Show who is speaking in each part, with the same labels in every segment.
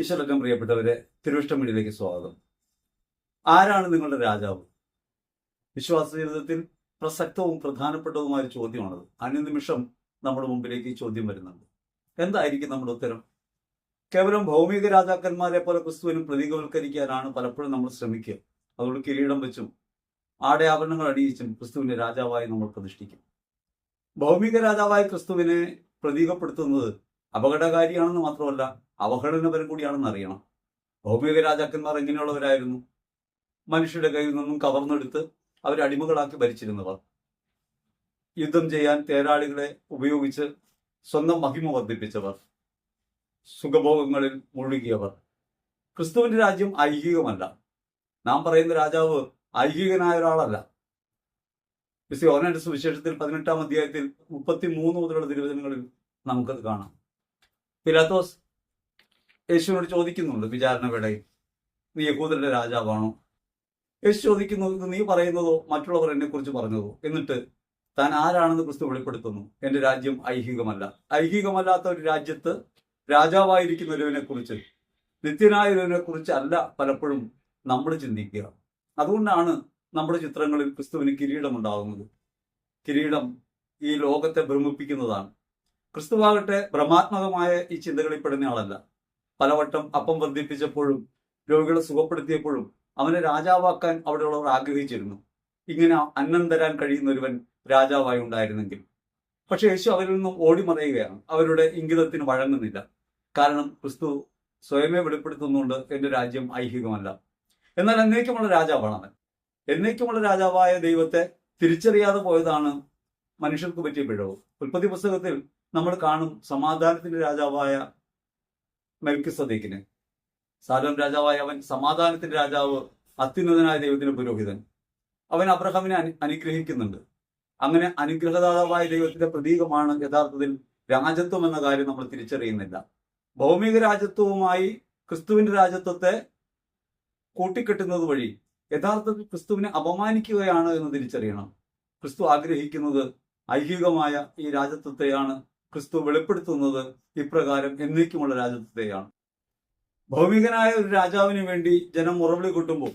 Speaker 1: ഈശ്വരക്കം പ്രിയപ്പെട്ടവരെ തിരുവിഷ്ടം വീടിലേക്ക് സ്വാഗതം. ആരാണ് നിങ്ങളുടെ രാജാവ്? വിശ്വാസ ജീവിതത്തിൽ പ്രസക്തവും പ്രധാനപ്പെട്ടതുമായ ഒരു ചോദ്യമാണത്. അനുനിമിഷം നമ്മുടെ മുമ്പിലേക്ക് ഈ ചോദ്യം വരുന്നുണ്ട്. എന്തായിരിക്കും നമ്മുടെ ഉത്തരം? കേവലം ഭൗമിക രാജാക്കന്മാരെ പോലെ ക്രിസ്തുവിനും പ്രതീകവൽക്കരിക്കാനാണ് പലപ്പോഴും നമ്മൾ ശ്രമിക്കുക. അതുകൊണ്ട് കിരീടം വെച്ചും ആടയാഭരണങ്ങൾ അണിയിച്ചും ക്രിസ്തുവിനെ രാജാവായി നമ്മൾ പ്രതിഷ്ഠിക്കും. ഭൗമിക രാജാവായ ക്രിസ്തുവിനെ പ്രതീകപ്പെടുത്തുന്നത് അപകടകാരിയാണെന്ന് മാത്രമല്ല അവഹേളനപരം കൂടിയാണെന്ന് അറിയണം. ഭൗമിക രാജാക്കന്മാർ എങ്ങനെയുള്ളവരായിരുന്നു? മനുഷ്യരുടെ കയ്യിൽ നിന്നും കവർന്നെടുത്ത് അവരെ അടിമകളാക്കി ഭരിച്ചിരുന്നവർ. യുദ്ധം ചെയ്യാൻ തേരാളികളെ ഉപയോഗിച്ച് സ്വന്തം മഹിമ വർദ്ധിപ്പിച്ചവർ. സുഖഭോഗങ്ങളിൽ മുഴുകിയവർ. ക്രിസ്തുവിന്റെ രാജ്യം ഐഹികമല്ല. നാം പറയുന്ന രാജാവ് ഐഹികനായ ഒരാളല്ല. വിശി ഓനന്റെ സുവിശേഷത്തിൽ പതിനെട്ടാം അധ്യായത്തിൽ മുപ്പത്തി മൂന്ന് മുതലുള്ള തിരുവചനങ്ങളിൽ നമുക്കത് കാണാം. പിലാത്തോസ് യേശുവിനോട് ചോദിക്കുന്നുണ്ട് വിചാരണ വേളയിൽ നീ യഹൂദരുടെ രാജാവാണോ? യേശു ചോദിക്കുന്നു ഇത് നീ പറയുന്നതോ? മറ്റുള്ളവർ എന്നെ കുറിച്ച് പറഞ്ഞതോ? എന്നിട്ട് താൻ ആരാണെന്ന് ക്രിസ്തു വെളിപ്പെടുത്തുന്നു? എന്റെ രാജ്യം ഐഹികമല്ല. ഐഹികമല്ലാത്ത ഒരു രാജ്യത്ത് രാജാവായിരിക്കുന്ന ഒരുവനെ കുറിച്ച് നിത്യനായ കുറിച്ച് അല്ല പലപ്പോഴും നമ്മൾ ചിന്തിക്കുക. അതുകൊണ്ടാണ് നമ്മുടെ ചിത്രങ്ങളിൽ ക്രിസ്തുവിന് കിരീടം ഉണ്ടാകുന്നത്. കിരീടം ഈ ലോകത്തെ ഭ്രമിപ്പിക്കുന്നതാണ്. ക്രിസ്തുവാകട്ടെ ഭ്രമാത്മകമായ ഈ ചിന്തകളിൽ പെടുന്ന ആളല്ല. പലവട്ടം അപ്പം വർദ്ധിപ്പിച്ചപ്പോഴും രോഗികളെ സുഖപ്പെടുത്തിയപ്പോഴും അവനെ രാജാവാക്കാൻ അവിടെയുള്ളവർ ആഗ്രഹിച്ചിരുന്നു. ഇങ്ങനെ അന്നം തരാൻ കഴിയുന്ന ഒരുവൻ രാജാവായി ഉണ്ടായിരുന്നെങ്കിൽ. പക്ഷെ യേശു അവരിൽ നിന്നും ഓടിമറയുകയാണ്. അവരുടെ ഇംഗിതത്തിന് വഴങ്ങുന്നില്ല. കാരണം ക്രിസ്തു സ്വയമേ വെളിപ്പെടുത്തുന്നുണ്ട് എന്റെ രാജ്യം ഐഹികമല്ല. എന്നാൽ എന്നേക്കുമുള്ള രാജാവാണ് അവൻ. എന്നേക്കുമുള്ള രാജാവായ ദൈവത്തെ തിരിച്ചറിയാതെ പോയതാണ് മനുഷ്യർക്ക് പറ്റിയ പിഴവ്. ഉൽപ്പത്തി പുസ്തകത്തിൽ നമ്മൾ കാണും സമാധാനത്തിന്റെ രാജാവായ മെൽക്കി സദീഖിന് സാലോം രാജാവായ അവൻ സമാധാനത്തിന്റെ രാജാവ് അത്യുന്നതനായ ദൈവത്തിന്റെ പുരോഹിതൻ. അവൻ അബ്രഹാമിനെ അനു അനുഗ്രഹിക്കുന്നുണ്ട്. അങ്ങനെ അനുഗ്രഹദാതാവായ ദൈവത്തിന്റെ പ്രതീകമാണ് യഥാർത്ഥത്തിൽ രാജത്വം എന്ന കാര്യം നമ്മൾ തിരിച്ചറിയുന്നില്ല. ഭൗമിക രാജത്വവുമായി ക്രിസ്തുവിന്റെ രാജ്യത്വത്തെ കൂട്ടിക്കെട്ടുന്നത് വഴി യഥാർത്ഥത്തിൽ ക്രിസ്തുവിനെ അപമാനിക്കുകയാണ് എന്ന് തിരിച്ചറിയണം. ക്രിസ്തു ആഗ്രഹിക്കുന്നത് ഐഹികമായ ഈ രാജത്വത്തെയാണ് ക്രിസ്തു വെളിപ്പെടുത്തുന്നത് ഇപ്രകാരം എന്നേക്കുമുള്ള രാജ്യത്തെയാണ്. ഭൗമികനായ ഒരു രാജാവിന് വേണ്ടി ജനം മുറവിളി കൂട്ടുമ്പോൾ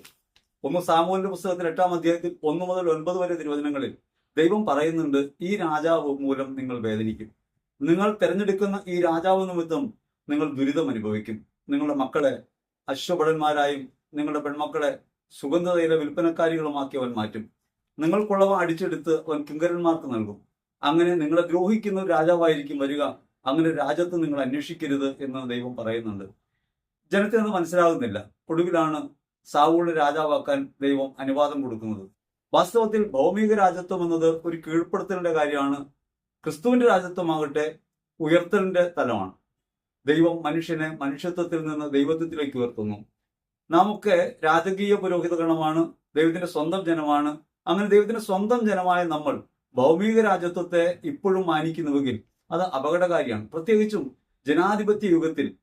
Speaker 1: ഒന്ന് സാമൂഹിന്റെ പുസ്തകത്തിൽ എട്ടാം അധ്യായത്തിൽ ഒന്ന് മുതൽ ഒൻപത് വരെ തിരുവചനങ്ങളിൽ ദൈവം പറയുന്നുണ്ട് ഈ രാജാവ് മൂലം നിങ്ങൾ വേദനിക്കും. നിങ്ങൾ തിരഞ്ഞെടുക്കുന്ന ഈ രാജാവ് നിമിത്തം നിങ്ങൾ ദുരിതം അനുഭവിക്കും. നിങ്ങളുടെ മക്കളെ അശ്വഭടന്മാരായും നിങ്ങളുടെ പെൺമക്കളെ സുഗന്ധതയിലെ വിൽപ്പനക്കാരികളുമാക്കി അവൻ മാറ്റും. നിങ്ങൾക്കുള്ളവ അടിച്ചെടുത്ത് അവൻ കിങ്കരന്മാർക്ക് നൽകും. അങ്ങനെ നിങ്ങളെ ദ്രോഹിക്കുന്ന ഒരു രാജാവായിരിക്കും വരിക. അങ്ങനെ രാജ്യത്ത് നിങ്ങൾ അന്വേഷിക്കരുത് എന്ന് ദൈവം പറയുന്നുണ്ട്. ജനത്തെ അത് മനസ്സിലാകുന്നില്ല. ഒടുവിലാണ് സാവൂളിനെ രാജാവാക്കാൻ ദൈവം അനുവാദം കൊടുക്കുന്നത്. വാസ്തവത്തിൽ ഭൗമിക രാജ്യത്വം എന്നത് ഒരു കീഴ്പ്പെടുത്തലിന്റെ കാര്യമാണ്. ക്രിസ്തുവിന്റെ രാജ്യത്വമാകട്ടെ ഉയർത്തലിന്റെ തലമാണ്. ദൈവം മനുഷ്യനെ മനുഷ്യത്വത്തിൽ നിന്ന് ദൈവത്വത്തിലേക്ക് ഉയർത്തുന്നു. നാമൊക്കെ രാജകീയ പുരോഹിത ഗണമാണ് ദൈവത്തിന്റെ സ്വന്തം ജനമാണ്. അങ്ങനെ ദൈവത്തിന്റെ സ്വന്തം ജനമായ നമ്മൾ ഭൗമിക രാജ്യത്വത്തെ ഇപ്പോഴും മാനിക്കുന്നുവെങ്കിൽ അത് അപകടകാരിയാണ്. പ്രത്യേകിച്ചും ജനാധിപത്യ യുഗത്തിൽ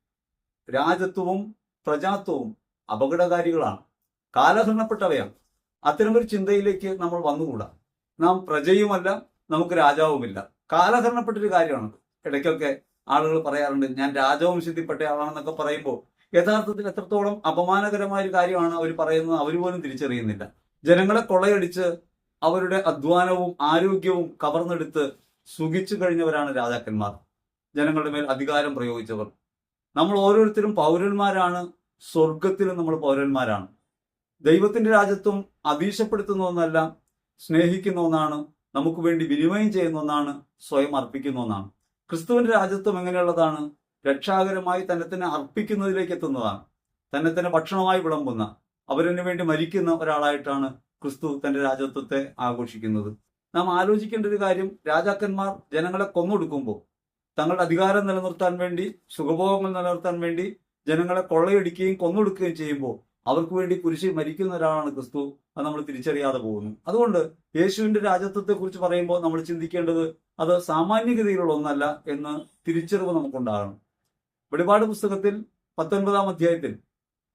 Speaker 1: രാജത്വവും പ്രജാത്വവും അപകടകാരികളാണ്. കാലഹരണപ്പെട്ടവയാണ്. അത്തരമൊരു ചിന്തയിലേക്ക് നമ്മൾ വന്നുകൂടാ. നാം പ്രജയുമല്ല നമുക്ക് രാജാവുമില്ല. കാലഹരണപ്പെട്ടൊരു കാര്യമാണ് ഇടയ്ക്കൊക്കെ ആളുകൾ പറയാറുണ്ട് ഞാൻ രാജവംശത്തിൽപ്പെട്ട ആളാണെന്നൊക്കെ പറയുമ്പോൾ യഥാർത്ഥത്തിൽ എത്രത്തോളം അപമാനകരമായ ഒരു കാര്യമാണ് അവർ പറയുന്നത് അവർ പോലും തിരിച്ചറിയുന്നില്ല. ജനങ്ങളെ കൊള്ളയടിച്ച് അവരുടെ അധ്വാനവും ആരോഗ്യവും കവർന്നെടുത്ത് സുഖിച്ചു കഴിഞ്ഞവരാണ് രാജാക്കന്മാർ. ജനങ്ങളുടെ മേൽ അധികാരം പ്രയോഗിച്ചവർ. നമ്മൾ ഓരോരുത്തരും പൗരന്മാരാണ്. സ്വർഗത്തിലും നമ്മൾ പൗരന്മാരാണ്. ദൈവത്തിന്റെ രാജ്യത്വം അതീശപ്പെടുത്തുന്ന ഒന്നല്ല സ്നേഹിക്കുന്ന ഒന്നാണ് നമുക്ക് വേണ്ടി വിനിമയം ചെയ്യുന്ന ഒന്നാണ് സ്വയം അർപ്പിക്കുന്ന ഒന്നാണ്. ക്രിസ്തുവിന്റെ രാജ്യത്വം എങ്ങനെയുള്ളതാണ്? രക്ഷാകരമായി തന്നെ തന്നെ അർപ്പിക്കുന്നതിലേക്ക് എത്തുന്നതാണ്. തന്നെ തന്നെ ഭക്ഷണമായി വിളമ്പുന്ന അവരതിനു വേണ്ടി മരിക്കുന്ന ഒരാളായിട്ടാണ് ക്രിസ്തു തന്റെ രാജത്വത്തെ ആഘോഷിക്കുന്നത്. നാം ആലോചിക്കേണ്ട ഒരു കാര്യം രാജാക്കന്മാർ ജനങ്ങളെ കൊന്നൊടുക്കുമ്പോൾ തങ്ങളുടെ അധികാരം നിലനിർത്താൻ വേണ്ടി സുഖഭോഗങ്ങൾ നിലനിർത്താൻ വേണ്ടി ജനങ്ങളെ കൊള്ളയടിക്കുകയും കൊന്നൊടുക്കുകയും ചെയ്യുമ്പോൾ അവർക്ക് വേണ്ടി കുരിശിൽ മരിക്കുന്ന ഒരാളാണ് ക്രിസ്തു അത് നമ്മൾ തിരിച്ചറിയാതെ പോകുന്നു. അതുകൊണ്ട് യേശുവിന്റെ രാജ്യത്വത്തെ കുറിച്ച് പറയുമ്പോൾ നമ്മൾ ചിന്തിക്കേണ്ടത് അത് സാമാന്യഗതിയിലുള്ള ഒന്നല്ല എന്ന് തിരിച്ചറിവ് നമുക്കുണ്ടാകണം. വെളിപാട് പുസ്തകത്തിൽ പത്തൊൻപതാം അധ്യായത്തിൽ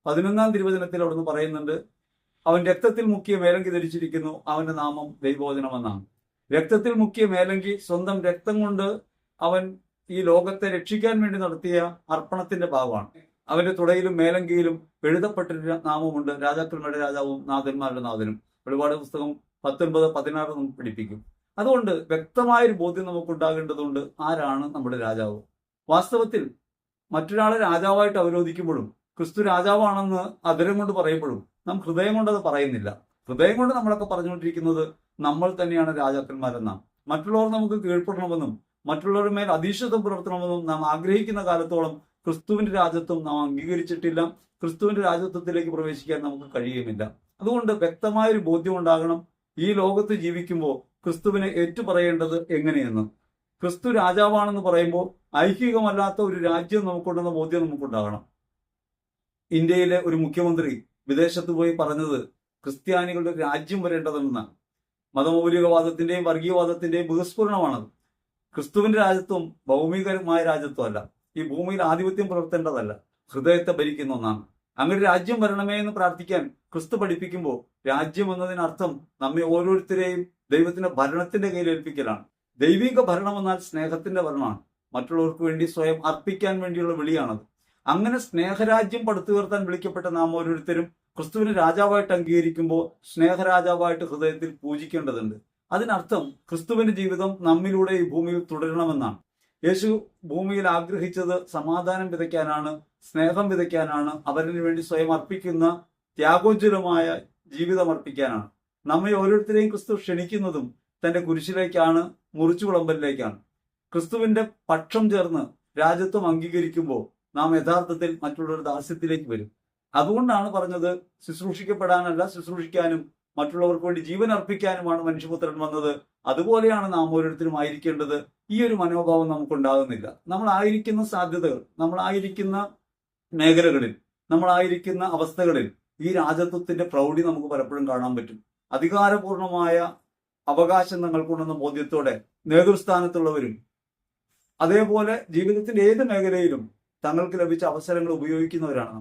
Speaker 1: പതിനൊന്നാം തിരുവചനത്തിൽ അവിടുന്ന് പറയുന്നുണ്ട് അവൻ രക്തത്തിൽ മുക്കിയ മേലങ്കി ധരിച്ചിരിക്കുന്നു. അവന്റെ നാമം ദൈവോചനമെന്നാണ് രക്തത്തിൽ മുക്കിയ മേലങ്കി സ്വന്തം രക്തം കൊണ്ട് അവൻ ഈ ലോകത്തെ രക്ഷിക്കാൻ വേണ്ടി നടത്തിയ അർപ്പണത്തിന്റെ ഭാഗമാണ്. അവന്റെ തുടയിലും മേലങ്കിയിലും എഴുതപ്പെട്ടിരുന്ന നാമമുണ്ട്. രാജാക്കന്മാരുടെ രാജാവും നാഥന്മാരുടെ നാഥനും. ഒരുപാട് പുസ്തകം പത്തൊൻപത് പതിനാറ് നമുക്ക് പഠിപ്പിക്കും. അതുകൊണ്ട് വ്യക്തമായൊരു ബോധ്യം നമുക്ക് ഉണ്ടാകേണ്ടതുണ്ട് ആരാണ് നമ്മുടെ രാജാവ്? വാസ്തവത്തിൽ മറ്റൊരാളെ രാജാവായിട്ട് അവരോധിക്കുമ്പോഴും ക്രിസ്തു രാജാവാണെന്ന് അതിരം കൊണ്ട് പറയുമ്പോഴും നാം ഹൃദയം കൊണ്ടത് പറയുന്നില്ല. ഹൃദയം കൊണ്ട് നമ്മളൊക്കെ പറഞ്ഞുകൊണ്ടിരിക്കുന്നത് നമ്മൾ തന്നെയാണ് രാജാക്കന്മാരെന്നാണ് മറ്റുള്ളവർ നമുക്ക് കീഴ്പ്പെടണമെന്നും മറ്റുള്ളവരുടെ മേൽ അധീശത്വം പുലർത്തണമെന്നും നാം ആഗ്രഹിക്കുന്ന കാലത്തോളം ക്രിസ്തുവിന്റെ രാജ്യത്വം നാം അംഗീകരിച്ചിട്ടില്ല. ക്രിസ്തുവിന്റെ രാജ്യത്വത്തിലേക്ക് പ്രവേശിക്കാൻ നമുക്ക് കഴിയുമില്ല അതുകൊണ്ട് വ്യക്തമായൊരു ബോധ്യം ഉണ്ടാകണം. ഈ ലോകത്ത് ജീവിക്കുമ്പോൾ ക്രിസ്തുവിനെ ഏറ്റുപറയേണ്ടത് എങ്ങനെയെന്ന്. ക്രിസ്തു രാജാവാണെന്ന് പറയുമ്പോൾ ഐഹികമല്ലാത്ത ഒരു രാജ്യം നമുക്കുണ്ടെന്ന ബോധ്യം നമുക്കുണ്ടാകണം. ഇന്ത്യയിലെ ഒരു മുഖ്യമന്ത്രി വിദേശത്ത് പോയി പറഞ്ഞത് ക്രിസ്ത്യാനികളുടെ രാജ്യം വരേണ്ടതെന്നാണ്. മതമൗലികവാദത്തിന്റെയും വർഗീയവാദത്തിന്റെയും ബഹിസ്ഫുരണമാണത്. ക്രിസ്തുവിന്റെ രാജ്യത്വം ഭൗമികമായ രാജ്യത്വമല്ല. ഈ ഭൂമിയിൽ ആധിപത്യം പുലർത്തേണ്ടതല്ല. ഹൃദയത്തെ ഭരിക്കുന്ന ഒന്നാണ്. അങ്ങനെ രാജ്യം വരണമേ എന്ന് പ്രാർത്ഥിക്കാൻ ക്രിസ്തു പഠിപ്പിക്കുമ്പോൾ രാജ്യം എന്നതിനർത്ഥം നമ്മെ ഓരോരുത്തരെയും ദൈവത്തിന്റെ ഭരണത്തിന്റെ കയ്യിൽ ഏൽപ്പിക്കലാണ്. ദൈവിക ഭരണം എന്നാൽ സ്നേഹത്തിന്റെ ഭരണമാണ്. മറ്റുള്ളവർക്ക് വേണ്ടി സ്വയം അർപ്പിക്കാൻ വേണ്ടിയുള്ള വിളിയാണത്. അങ്ങനെ സ്നേഹരാജ്യം പടുത്തുയർത്താൻ വിളിക്കപ്പെട്ട നാം ഓരോരുത്തരും ക്രിസ്തുവിനെ രാജാവായിട്ട് അംഗീകരിക്കുമ്പോൾ സ്നേഹരാജാവായിട്ട് ഹൃദയത്തിൽ പൂജിക്കേണ്ടതുണ്ട്. അതിനർത്ഥം ക്രിസ്തുവിന്റെ ജീവിതം നമ്മിലൂടെ ഈ ഭൂമിയിൽ തുടരണമെന്നാണ്. യേശു ഭൂമിയിൽ ആഗ്രഹിച്ചത് സമാധാനം വിതയ്ക്കാനാണ് സ്നേഹം വിതയ്ക്കാനാണ് അവരിന് വേണ്ടി സ്വയം അർപ്പിക്കുന്ന ത്യാഗോജ്വലമായ ജീവിതം അർപ്പിക്കാനാണ്. നമ്മെ ഓരോരുത്തരെയും ക്രിസ്തു ക്ഷണിക്കുന്നതും തന്റെ കുരിശിലേക്കാണ് മുറിച്ചു വിളമ്പലിലേക്കാണ്. ക്രിസ്തുവിന്റെ പക്ഷം ചേർന്ന് രാജ്യത്വം അംഗീകരിക്കുമ്പോൾ നാം യഥാർത്ഥത്തിൽ മറ്റുള്ളവരുടെ ദാസ്യത്തിലേക്ക് വരും. അതുകൊണ്ടാണ് പറഞ്ഞത് ശുശ്രൂഷിക്കപ്പെടാനല്ല ശുശ്രൂഷിക്കാനും മറ്റുള്ളവർക്ക് വേണ്ടി ജീവൻ അർപ്പിക്കാനുമാണ് മനുഷ്യപുത്രൻ വന്നത്. അതുപോലെയാണ് നാം ഓരോരുത്തരും ആയിരിക്കേണ്ടത്. ഈ ഒരു മനോഭാവം നമുക്കുണ്ടാകുന്നില്ല. നമ്മളായിരിക്കുന്ന സാധ്യതകൾ നമ്മളായിരിക്കുന്ന മേഖലകളിൽ നമ്മളായിരിക്കുന്ന അവസ്ഥകളിൽ ഈ രാജത്വത്തിന്റെ പ്രൗഢി നമുക്ക് പലപ്പോഴും കാണാൻ പറ്റും. അധികാരപൂർണമായ അവകാശം നിങ്ങൾക്കുണ്ടെന്ന ബോധ്യത്തോടെ നേതൃസ്ഥാനത്തുള്ളവരും അതേപോലെ ജീവിതത്തിന്റെ ഏത് മേഖലയിലും തങ്ങൾക്ക് ലഭിച്ച അവസരങ്ങൾ ഉപയോഗിക്കുന്നവരാണ്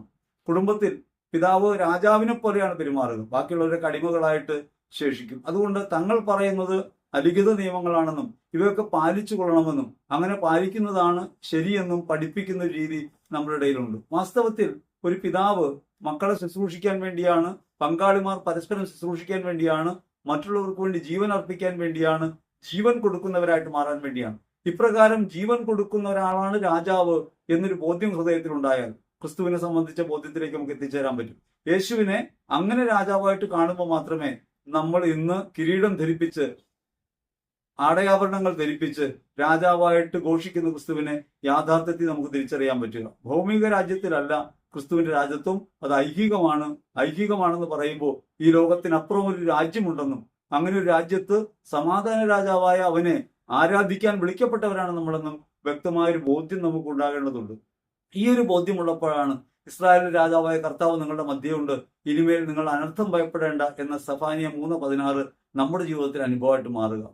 Speaker 1: കുടുംബത്തിൽ പിതാവ് രാജാവിനെ പോലെയാണ് പെരുമാറുക ബാക്കിയുള്ളവരെ കടിമകളായിട്ട് ശേഷിക്കും. അതുകൊണ്ട് തങ്ങൾ പറയുന്നത് അലിഖിത നിയമങ്ങളാണെന്നും ഇവയൊക്കെ പാലിച്ചു കൊള്ളണമെന്നും അങ്ങനെ പാലിക്കുന്നതാണ് ശരിയെന്നും പഠിപ്പിക്കുന്ന രീതി നമ്മുടെ ഇടയിലുണ്ട്. വാസ്തവത്തിൽ ഒരു പിതാവ് മക്കളെ ശുശ്രൂഷിക്കാൻ വേണ്ടിയാണ് പങ്കാളിമാർ പരസ്പരം ശുശ്രൂഷിക്കാൻ വേണ്ടിയാണ് മറ്റുള്ളവർക്ക് വേണ്ടി ജീവൻ അർപ്പിക്കാൻ വേണ്ടിയാണ് ജീവൻ കൊടുക്കുന്നവരായിട്ട് മാറാൻ വേണ്ടിയാണ്. ഇപ്രകാരം ജീവൻ കൊടുക്കുന്ന ഒരാളാണ് രാജാവ് എന്നൊരു ബോധ്യം ഹൃദയത്തിൽ ഉണ്ടായാൽ ക്രിസ്തുവിനെ സംബന്ധിച്ച ബോധ്യത്തിലേക്ക് നമുക്ക് എത്തിച്ചേരാൻ പറ്റും. യേശുവിനെ അങ്ങനെ രാജാവായിട്ട് കാണുമ്പോൾ മാത്രമേ നമ്മൾ ഇന്ന് കിരീടം ധരിപ്പിച്ച് ആടയാഭരണങ്ങൾ ധരിപ്പിച്ച് രാജാവായിട്ട് ഘോഷിക്കുന്ന ക്രിസ്തുവിനെ യാഥാർത്ഥ്യത്തിൽ നമുക്ക് തിരിച്ചറിയാൻ പറ്റുക. ഭൗമിക രാജ്യത്തിലല്ല ക്രിസ്തുവിന്റെ രാജ്യത്വം അത് ഐഹികമാണ്. ഐഹികമാണെന്ന് പറയുമ്പോൾ ഈ ലോകത്തിനപ്പുറം ഒരു രാജ്യമുണ്ടെന്നും അങ്ങനെ ഒരു രാജ്യത്ത് സമാധാന രാജാവായ അവനെ ആരാധിക്കാൻ വിളിക്കപ്പെട്ടവരാണ് നമ്മളെന്നും വ്യക്തമായ ഒരു ബോധ്യം നമുക്ക് ഉണ്ടാകേണ്ടതുണ്ട്. ഈ ഒരു ബോധ്യമുള്ളപ്പോഴാണ് ഇസ്രായേൽ രാജാവായ കർത്താവ് നിങ്ങളുടെ മധ്യമുണ്ട് ഇനിമേൽ നിങ്ങൾ അനർത്ഥം ഭയപ്പെടേണ്ട എന്ന സഫാനിയ മൂന്ന് പതിനാറ് നമ്മുടെ ജീവിതത്തിൽ അനുഭവമായിട്ട് മാറുക.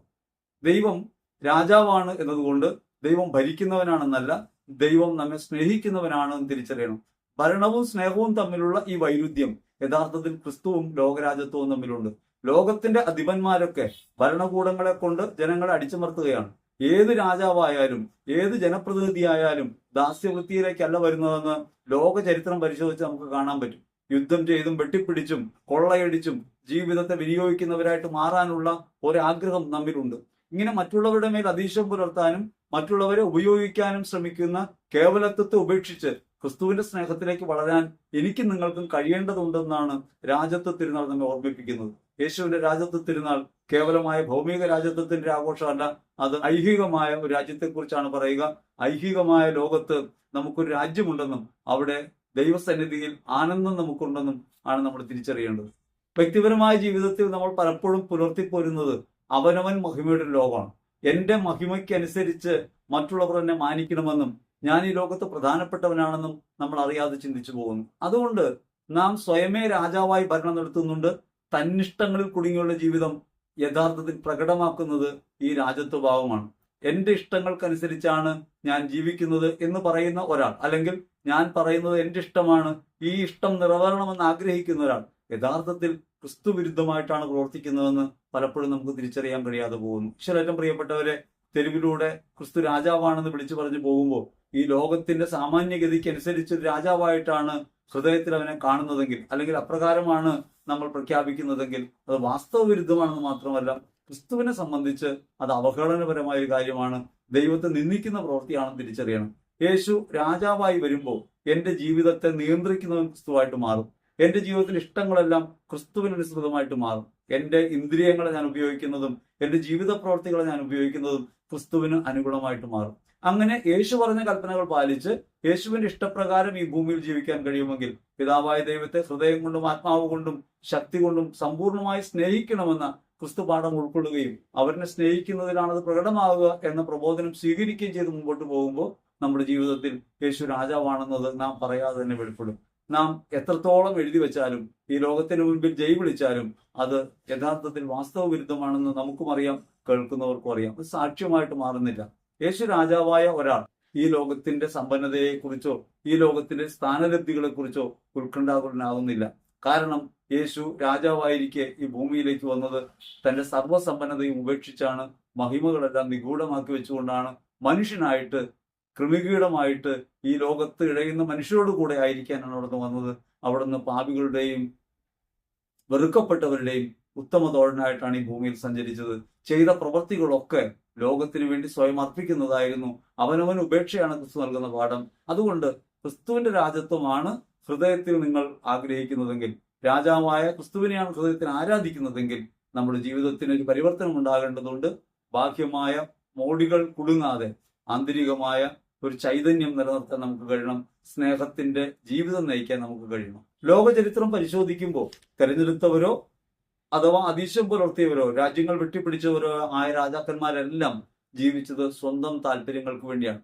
Speaker 1: ദൈവം രാജാവാണ് എന്നതുകൊണ്ട് ദൈവം ഭരിക്കുന്നവനാണെന്നല്ല ദൈവം നമ്മെ സ്നേഹിക്കുന്നവനാണ് എന്ന് തിരിച്ചറിയണം. ഭരണവും സ്നേഹവും തമ്മിലുള്ള ഈ വൈരുദ്ധ്യം യഥാർത്ഥത്തിൽ ക്രിസ്തുവും ലോകരാജ്യത്വവും തമ്മിലുണ്ട്. ലോകത്തിന്റെ അധിപന്മാരൊക്കെ ഭരണകൂടങ്ങളെ കൊണ്ട് ജനങ്ങളെ അടിച്ചമർത്തുകയാണ്. ഏത് രാജാവായാലും ഏത് ജനപ്രതിനിധിയായാലും ദാസ്യവൃത്തിയിലേക്കല്ല വരുന്നതെന്ന് ലോക ചരിത്രം പരിശോധിച്ച് നമുക്ക് കാണാൻ പറ്റും. യുദ്ധം ചെയ്തും വെട്ടിപ്പിടിച്ചും കൊള്ളയടിച്ചും ജീവിതത്തെ വിനിയോഗിക്കുന്നവരായിട്ട് മാറാനുള്ള ഒരാഗ്രഹം നമ്മിലുണ്ട്. ഇങ്ങനെ മറ്റുള്ളവരുടെ മേൽ അതീശം പുലർത്താനും മറ്റുള്ളവരെ ഉപയോഗിക്കാനും ശ്രമിക്കുന്ന കേവലത്വത്തെ ഉപേക്ഷിച്ച് ക്രിസ്തുവിന്റെ സ്നേഹത്തിലേക്ക് വളരാൻ എനിക്കും നിങ്ങൾക്കും കഴിയേണ്ടതുണ്ടെന്നാണ് രാജത്വ തിരുനാൾ നമ്മെ ഓർമ്മിപ്പിക്കുന്നത്. യേശുവിന്റെ രാജ്യത്വ തിരുനാൾ കേവലമായ ഭൗമിക രാജ്യത്വത്തിന്റെ ആഘോഷമല്ല അത് ഐഹികമായ ഒരു രാജ്യത്തെക്കുറിച്ചാണ് പറയുക. ഐഹികമായ ലോകത്ത് നമുക്കൊരു രാജ്യമുണ്ടെന്നും അവിടെ ദൈവസന്നിധിയിൽ ആനന്ദം നമുക്കുണ്ടെന്നും ആണ് നമ്മൾ തിരിച്ചറിയേണ്ടത്. വ്യക്തിപരമായ ജീവിതത്തിൽ നമ്മൾ പലപ്പോഴും പുലർത്തിപ്പോരുന്നത് അവനവൻ മഹിമയുടെ ലോകമാണ്. എന്റെ മഹിമയ്ക്കനുസരിച്ച് മറ്റുള്ളവർ എന്നെ മാനിക്കണമെന്നും ഞാൻ ഈ ലോകത്ത് പ്രധാനപ്പെട്ടവനാണെന്നും നമ്മൾ അറിയാതെ ചിന്തിച്ചു പോകുന്നു. അതുകൊണ്ട് നാം സ്വയമേ രാജാവായി ഭരണം നടത്തുന്നുണ്ട്. തന്നിഷ്ടങ്ങളിൽ കുടുങ്ങിയുള്ള ജീവിതം യഥാർത്ഥത്തിൽ പ്രകടമാക്കുന്നത് ഈ രാജത്വ ഭാവമാണ് എന്റെ ഇഷ്ടങ്ങൾക്കനുസരിച്ചാണ് ഞാൻ ജീവിക്കുന്നത് എന്ന് പറയുന്ന ഒരാൾ അല്ലെങ്കിൽ ഞാൻ പറയുന്നത് എന്റെ ഇഷ്ടമാണ് ഈ ഇഷ്ടം നിറവേറണമെന്ന് ആഗ്രഹിക്കുന്ന ഒരാൾ യഥാർത്ഥത്തിൽ ക്രിസ്തു വിരുദ്ധമായിട്ടാണ് പ്രവർത്തിക്കുന്നതെന്ന് പലപ്പോഴും നമുക്ക് തിരിച്ചറിയാൻ കഴിയാതെ പോകുന്നു. ഈശ്വരേറ്റം പ്രിയപ്പെട്ടവരെ തെരുവിലൂടെ ക്രിസ്തു രാജാവാണെന്ന് വിളിച്ചു പറഞ്ഞു പോകുമ്പോൾ ഈ ലോകത്തിന്റെ സാമാന്യഗതിക്ക് അനുസരിച്ച് രാജാവായിട്ടാണ് ഹൃദയത്തിൽ അവനെ കാണുന്നതെങ്കിൽ അല്ലെങ്കിൽ അപ്രകാരമാണ് നമ്മൾ പ്രഖ്യാപിക്കുന്നതെങ്കിൽ അത് വാസ്തവ വിരുദ്ധമാണെന്ന് മാത്രമല്ല ക്രിസ്തുവിനെ സംബന്ധിച്ച് അത് അവഹേളനപരമായ ഒരു കാര്യമാണ്. ദൈവത്തെ നിന്ദിക്കുന്ന പ്രവൃത്തിയാണെന്ന് തിരിച്ചറിയണം. യേശു രാജാവായി വരുമ്പോൾ എന്റെ ജീവിതത്തെ നിയന്ത്രിക്കുന്നവൻ ക്രിസ്തുവായിട്ട് മാറും. എന്റെ ജീവിതത്തിലെ ഇഷ്ടങ്ങളെല്ലാം ക്രിസ്തുവിനനുസൃതമായിട്ട് മാറും. എന്റെ ഇന്ദ്രിയങ്ങളെ ഞാൻ ഉപയോഗിക്കുന്നതും എന്റെ ജീവിത പ്രവർത്തികളെ ഞാൻ ഉപയോഗിക്കുന്നതും ക്രിസ്തുവിന് അനുഗുണമായിട്ട് മാറും. അങ്ങനെ യേശു പറഞ്ഞ കൽപ്പനകൾ പാലിച്ച് യേശുവിന്റെ ഇഷ്ടപ്രകാരം ഈ ഭൂമിയിൽ ജീവിക്കാൻ കഴിയുമെങ്കിൽ പിതാവായ ദൈവത്തെ ഹൃദയം കൊണ്ടും ആത്മാവ് കൊണ്ടും ശക്തി കൊണ്ടും സമ്പൂർണമായി സ്നേഹിക്കണമെന്ന ക്രിസ്തു പാഠം ഉൾക്കൊള്ളുകയും അവരിനെ സ്നേഹിക്കുന്നതിലാണ് അത് പ്രകടമാവുക എന്ന പ്രബോധനം സ്വീകരിക്കുകയും ചെയ്ത് മുമ്പോട്ട് പോകുമ്പോൾ നമ്മുടെ ജീവിതത്തിൽ യേശു രാജാവാണെന്നത് നാം പറയാതെ തന്നെ വെളിപ്പെടും. നാം എത്രത്തോളം എഴുതി വെച്ചാലും ഈ ലോകത്തിന് മുൻപിൽ ജയ് വിളിച്ചാലും അത് യഥാർത്ഥത്തിൽ വാസ്തവ വിരുദ്ധമാണെന്ന് നമുക്കും അറിയാം കേൾക്കുന്നവർക്കും അറിയാം. അത് സാക്ഷ്യമായിട്ട് മാറുന്നില്ല. യേശു രാജാവായ ഒരാൾ ഈ ലോകത്തിന്റെ സമ്പന്നതയെക്കുറിച്ചോ ഈ ലോകത്തിന്റെ സ്ഥാനലബ്ധികളെക്കുറിച്ചോ ഉത്കണ്ഠാകുലനാകുന്നില്ല. കാരണം യേശു രാജാവായിരിക്കെ ഈ ഭൂമിയിലേക്ക് വന്നത് തന്റെ സർവസമ്പന്നതയും ഉപേക്ഷിച്ചാണ് മഹിമകളെല്ലാം നിഗൂഢമാക്കി വെച്ചുകൊണ്ടാണ് മനുഷ്യനായിട്ട് കൃമികീടമായിട്ട് ഈ ലോകത്ത് ഇഴയുന്ന മനുഷ്യരോട് കൂടെ ആയിരിക്കാനാണ് അവിടുന്ന് വന്നത്. അവിടുന്ന് പാപികളുടെയും വെറുക്കപ്പെട്ടവരുടെയും ഉത്തമ തോഴനായിട്ടാണ് ഈ ഭൂമിയിൽ സഞ്ചരിച്ചത്. ചെയ്ത പ്രവൃത്തികളൊക്കെ ലോകത്തിന് വേണ്ടി സ്വയം അർപ്പിക്കുന്നതായിരുന്നു. അവനവൻ ഉപേക്ഷയാണ് ക്രിസ്തു നൽകുന്ന പാഠം. അതുകൊണ്ട് ക്രിസ്തുവിന്റെ രാജ്യത്വമാണ് ഹൃദയത്തിൽ നിങ്ങൾ ആഗ്രഹിക്കുന്നതെങ്കിൽ രാജാവായ ക്രിസ്തുവിനെയാണ് ഹൃദയത്തിൽ ആരാധിക്കുന്നതെങ്കിൽ നമ്മുടെ ജീവിതത്തിന് ഒരു പരിവർത്തനം ഉണ്ടാകേണ്ടതുണ്ട്. ബാഹ്യമായ മോടികൾ കുടുങ്ങാതെ ആന്തരികമായ ഒരു ചൈതന്യം നിലനിർത്താൻ നമുക്ക് കഴിയണം. സ്നേഹത്തിന്റെ ജീവിതം നയിക്കാൻ നമുക്ക് കഴിയണം. ലോകചരിത്രം പരിശോധിക്കുമ്പോൾ തെരഞ്ഞെടുത്തവരോ അഥവാ അതീശം പുലർത്തിയവരോ രാജ്യങ്ങൾ വെട്ടിപ്പിടിച്ചവരോ ആയ രാജാക്കന്മാരെല്ലാം ജീവിച്ചത് സ്വന്തം താല്പര്യങ്ങൾക്ക് വേണ്ടിയാണ്.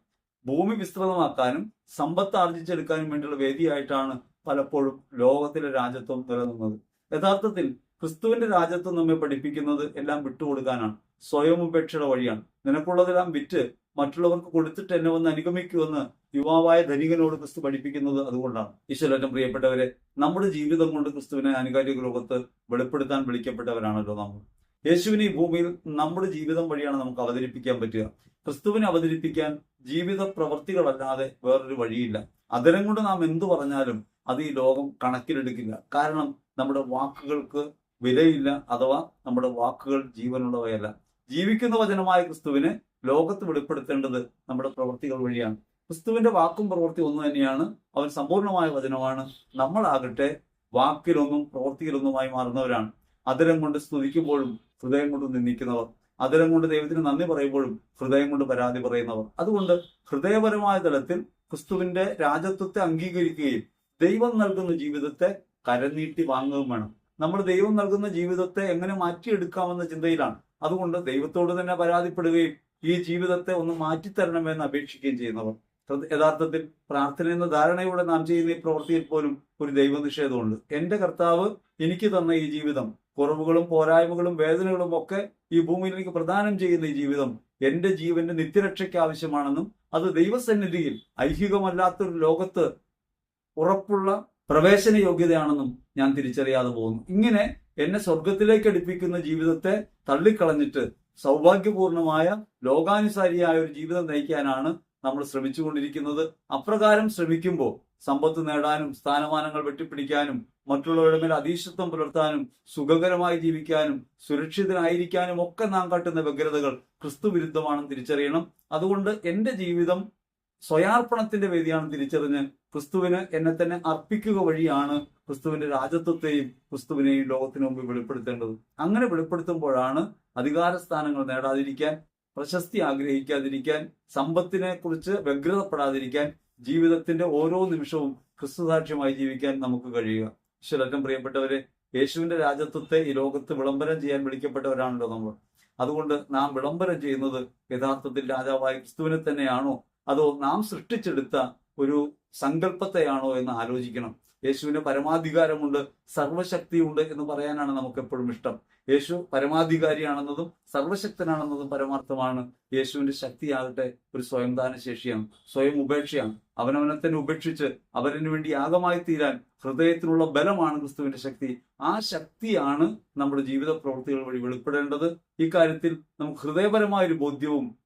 Speaker 1: ഭൂമി വിസ്തൃതമാക്കാനും സമ്പത്ത് ആർജിച്ചെടുക്കാനും വേണ്ടിയുള്ള വേദിയായിട്ടാണ് പലപ്പോഴും ലോകത്തിലെ രാജ്യത്വം നിലനിന്നത്. യഥാർത്ഥത്തിൽ ക്രിസ്തുവിന്റെ രാജ്യത്വം നമ്മെ പഠിപ്പിക്കുന്നത് എല്ലാം വിട്ടുകൊടുക്കാനാണ്. സ്വയം ഉപേക്ഷയുടെ വഴിയാണ്. നിനക്കുള്ളതെല്ലാം വിറ്റ് മറ്റുള്ളവർക്ക് കൊടുത്തിട്ട് എന്നെ വന്ന് അനുഗമിക്കുമെന്ന് യുവാവായ ധനികനോട് ക്രിസ്തു പഠിപ്പിക്കുന്നത് അതുകൊണ്ടാണ്. ഈശ്വരറ്റം പ്രിയപ്പെട്ടവരെ നമ്മുടെ ജീവിതം കൊണ്ട് ക്രിസ്തുവിനെ അനുകാരിക ലോകത്ത് വെളിപ്പെടുത്താൻ വിളിക്കപ്പെട്ടവരാണല്ലോ നമ്മൾ യേശുവിനെ ഈ ഭൂമിയിൽ നമ്മുടെ ജീവിതം വഴിയാണ് നമുക്ക് അവതരിപ്പിക്കാൻ പറ്റുക. ക്രിസ്തുവിനെ അവതരിപ്പിക്കാൻ ജീവിത പ്രവൃത്തികളല്ലാതെ വേറൊരു വഴിയില്ല. അതരം കൊണ്ട് നാം എന്തു പറഞ്ഞാലും അത് ഈ ലോകം കണക്കിലെടുക്കില്ല. കാരണം നമ്മുടെ വാക്കുകൾക്ക് വിലയില്ല അഥവാ നമ്മുടെ വാക്കുകൾ ജീവനുള്ളവയല്ല. ജീവിക്കുന്ന വചനമായ ക്രിസ്തുവിനെ ലോകത്ത് വെളിപ്പെടുത്തേണ്ടത് നമ്മുടെ പ്രവൃത്തികൾ വഴിയാണ്. ക്രിസ്തുവിന്റെ വാക്കും പ്രവൃത്തി ഒന്ന് തന്നെയാണ്. അവൻ സമ്പൂർണമായ വചനമാണ്. നമ്മളാകട്ടെ വാക്കിലൊന്നും പ്രവൃത്തിയിലൊന്നുമായി മാറുന്നവരാണ്. അതിരം കൊണ്ട് സ്തുതിക്കുമ്പോഴും ഹൃദയം കൊണ്ട് നിന്ദിക്കുന്നവർ. അതിരം കൊണ്ട് ദൈവത്തിന് നന്ദി പറയുമ്പോഴും ഹൃദയം കൊണ്ട് പരാതി പറയുന്നവർ. അതുകൊണ്ട് ഹൃദയപരമായ തലത്തിൽ ക്രിസ്തുവിന്റെ രാജത്വത്തെ അംഗീകരിക്കുകയും ദൈവം നൽകുന്ന ജീവിതത്തെ കരനീട്ടി വാങ്ങുകയും വേണം. നമ്മൾ ദൈവം നൽകുന്ന ജീവിതത്തെ എങ്ങനെ മാറ്റിയെടുക്കാമെന്ന ചിന്തയിലാണ്. അതുകൊണ്ട് ദൈവത്തോട് തന്നെ പരാതിപ്പെടുകയും ഈ ജീവിതത്തെ ഒന്ന് മാറ്റിത്തരണമെന്ന് അപേക്ഷിക്കുകയും ചെയ്യുന്നവർ. യഥാർത്ഥത്തിൽ പ്രാർത്ഥന എന്ന ധാരണയോടെ നാം ചെയ്യുന്ന ഈ പ്രവൃത്തിയിൽ പോലും ഒരു ദൈവനിഷേധമുണ്ട്. എന്റെ കർത്താവ് എനിക്ക് തന്ന ഈ ജീവിതം കുറവുകളും പോരായ്മകളും വേദനകളും ഒക്കെ ഈ ഭൂമിയിൽ എനിക്ക് പ്രദാനം ചെയ്യുന്ന ഈ ജീവിതം എന്റെ ജീവന്റെ നിത്യരക്ഷയ്ക്ക് ആവശ്യമാണെന്നും അത് ദൈവസന്നിധിയിൽ ഐഹികമല്ലാത്തൊരു ലോകത്ത് ഉറപ്പുള്ള പ്രവേശന യോഗ്യതയാണെന്നും ഞാൻ തിരിച്ചറിയാതെ പോകുന്നു. ഇങ്ങനെ എന്നെ സ്വർഗത്തിലേക്ക് അടുപ്പിക്കുന്ന ജീവിതത്തെ തള്ളിക്കളഞ്ഞിട്ട് സൗഭാഗ്യപൂർണമായ ലോകാനുസാരിയായ ഒരു ജീവിതം നയിക്കാനാണ് നമ്മൾ ശ്രമിച്ചുകൊണ്ടിരിക്കുന്നത്. അപ്രകാരം ശ്രമിക്കുമ്പോൾ സമ്പത്ത് നേടാനും സ്ഥാനമാനങ്ങൾ വെട്ടിപ്പിടിക്കാനും മറ്റുള്ളവരുടെ മേൽ അതീശത്വം പുലർത്താനും സുഖകരമായി ജീവിക്കാനും സുരക്ഷിതനായിരിക്കാനും ഒക്കെ നാം കാട്ടുന്ന വ്യഗ്രതകൾ ക്രിസ്തു വിരുദ്ധമാണെന്ന് തിരിച്ചറിയണം. അതുകൊണ്ട് എന്റെ ജീവിതം സ്വയാർപ്പണത്തിന്റെ വേദിയാണെന്ന് തിരിച്ചറിഞ്ഞ് ക്രിസ്തുവിന് എന്നെ തന്നെ അർപ്പിക്കുക വഴിയാണ് ക്രിസ്തുവിന്റെ രാജത്വത്തെയും ക്രിസ്തുവിനെയും ലോകത്തിന് മുമ്പിൽ വെളിപ്പെടുത്തേണ്ടത്. അങ്ങനെ വെളിപ്പെടുത്തുമ്പോഴാണ് അധികാര സ്ഥാനങ്ങൾ നേടാതിരിക്കാൻ പ്രശസ്തി ആഗ്രഹിക്കാതിരിക്കാൻ സമ്പത്തിനെ കുറിച്ച് വ്യഗ്രതപ്പെടാതിരിക്കാൻ ജീവിതത്തിന്റെ ഓരോ നിമിഷവും ക്രിസ്തുസാക്ഷ്യമായി ജീവിക്കാൻ നമുക്ക് കഴിയുക. ഈശ്വരറ്റം പ്രിയപ്പെട്ടവരെ യേശുവിന്റെ രാജ്യത്വത്തെ ഈ ലോകത്ത് വിളംബരം ചെയ്യാൻ വിളിക്കപ്പെട്ടവരാണല്ലോ നമ്മൾ. അതുകൊണ്ട് നാം വിളംബരം ചെയ്യുന്നത് യഥാർത്ഥത്തിൽ രാജാവായ ക്രിസ്തുവിനെ തന്നെയാണോ? അതോ നാം സൃഷ്ടിച്ചെടുത്ത ഒരു സങ്കല്പത്തെയാണോ എന്ന് ആലോചിക്കണം. യേശുവിന് പരമാധികാരമുണ്ട് സർവശക്തിയുണ്ട് എന്ന് പറയാനാണ് നമുക്ക് എപ്പോഴും ഇഷ്ടം. യേശു പരമാധികാരിയാണെന്നതും സർവശക്തനാണെന്നതും പരമാർത്ഥമാണ്. യേശുവിന്റെ ശക്തിയാകട്ടെ ഒരു സ്വയംദാന ശേഷിയാണ് സ്വയം ഉപേക്ഷയാണ്. അവനവനെ ഉപേക്ഷിച്ച് അവരന് വേണ്ടി യാഗമായി തീരാൻ ഹൃദയത്തിനുള്ള ബലമാണ് ക്രിസ്തുവിന്റെ ശക്തി. ആ ശക്തിയാണ് നമ്മുടെ ജീവിത പ്രവൃത്തികൾ വഴി വെളിപ്പെടേണ്ടത്. ഇക്കാര്യത്തിൽ നമുക്ക് ഹൃദയപരമായ ഒരു ബോധ്യവും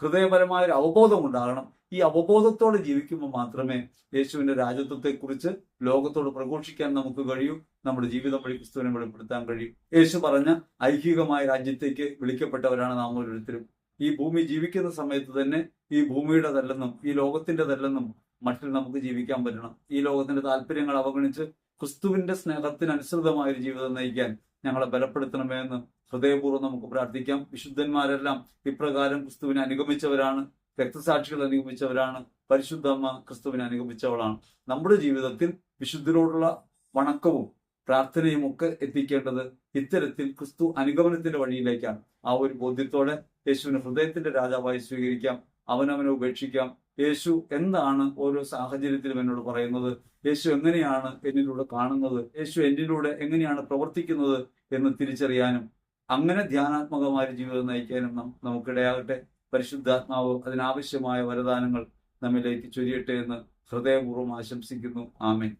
Speaker 1: ഹൃദയപരമായ ഒരു അവബോധം ഉണ്ടാകണം. ഈ അവബോധത്തോടെ ജീവിക്കുമ്പോൾ മാത്രമേ യേശുവിന്റെ രാജ്യത്വത്തെക്കുറിച്ച് ലോകത്തോട് പ്രഘോഷിക്കാൻ നമുക്ക് കഴിയൂ നമ്മുടെ ജീവിതം വഴി ക്രിസ്തുവിനെ വെളിപ്പെടുത്താൻ കഴിയും. യേശു പറഞ്ഞ ഐഹികമായ രാജ്യത്തേക്ക് വിളിക്കപ്പെട്ടവരാണ് നാം ഓരോരുത്തരും. ഈ ഭൂമി ജീവിക്കുന്ന സമയത്ത് തന്നെ ഈ ഭൂമിയുടെതല്ലെന്നും ഈ ലോകത്തിന്റെതല്ലെന്നും മറ്റിൽ നമുക്ക് ജീവിക്കാൻ പറ്റണം. ഈ ലോകത്തിന്റെ താല്പര്യങ്ങൾ അവഗണിച്ച് ക്രിസ്തുവിന്റെ സ്നേഹത്തിനനുസൃതമായ ഒരു ജീവിതം നയിക്കാൻ ഞങ്ങളെ ബലപ്പെടുത്തണമേ എന്ന് ഹൃദയപൂർവം നമുക്ക് പ്രാർത്ഥിക്കാം. വിശുദ്ധന്മാരെല്ലാം ഇപ്രകാരം ക്രിസ്തുവിനെ അനുഗമിച്ചവരാണ്. രക്തസാക്ഷികൾ അനുഗമിച്ചവരാണ് പരിശുദ്ധ അമ്മ ക്രിസ്തുവിനെ അനുഗമിച്ചവളാണ്. നമ്മുടെ ജീവിതത്തിൽ വിശുദ്ധരോടുള്ള വണക്കവും പ്രാർത്ഥനയും ഒക്കെ എത്തിക്കേണ്ടത് ഇത്തരത്തിൽ ക്രിസ്തു അനുഗമനത്തിന്റെ വഴിയിലേക്കാണ്. ആ ഒരു ബോധ്യത്തോടെ യേശുവിനെ ഹൃദയത്തിന്റെ രാജാവായി സ്വീകരിക്കാം അവനവനെ ഉപേക്ഷിക്കാം. യേശു എന്താണ് ഓരോ സാഹചര്യത്തിലും എന്നോട് പറയുന്നത്? യേശു എങ്ങനെയാണ് എന്നിലൂടെ കാണുന്നത്? യേശു എന്നിലൂടെ എങ്ങനെയാണ് പ്രവർത്തിക്കുന്നത് എന്ന് തിരിച്ചറിയാനും അങ്ങനെ ധ്യാനാത്മകമായ ജീവിതം നയിക്കാനും നമുക്കിടയാകട്ടെ. പരിശുദ്ധാത്മാവ് അതിനാവശ്യമായ വരദാനങ്ങൾ നമ്മിലേക്ക് ചൊരിയട്ടെ എന്ന് ഹൃദയപൂർവം ആശംസിക്കുന്നു. ആമേൻ.